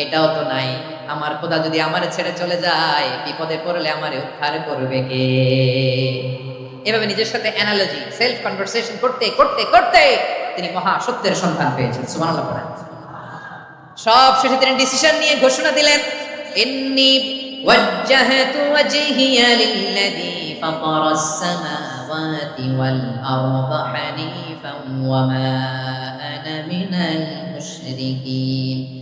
এটাও তো নাই। আমার খোদা যদি আমার ছেড়ে চলে যায়, বিপদে পড়লে আমার উদ্ধার করবে কে? এভাবে নিজের সাথে অ্যানালজি সেলফ কনভারসেশন করতে করতে করতে তিনি মহা সত্যের সন্ধান পেয়েছেন। সুবহানাল্লাহ পড়েন। সব শেষে তিনি ডিসিশন নিয়ে ঘোষণা দিলেন, ইন্নি ওয়াজ্জাহতু ওয়াজহিয়া লিল্লাযী ফাতারাস সামাওয়াতি ওয়াল আরদা হানিফান ওয়া মা আনা মিনাল মুশরিকিন।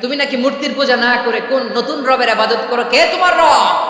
তুমি নাকি মূর্তির পূজা না করে কোন নতুন রবের আবাদত করো? কে তোমার রব?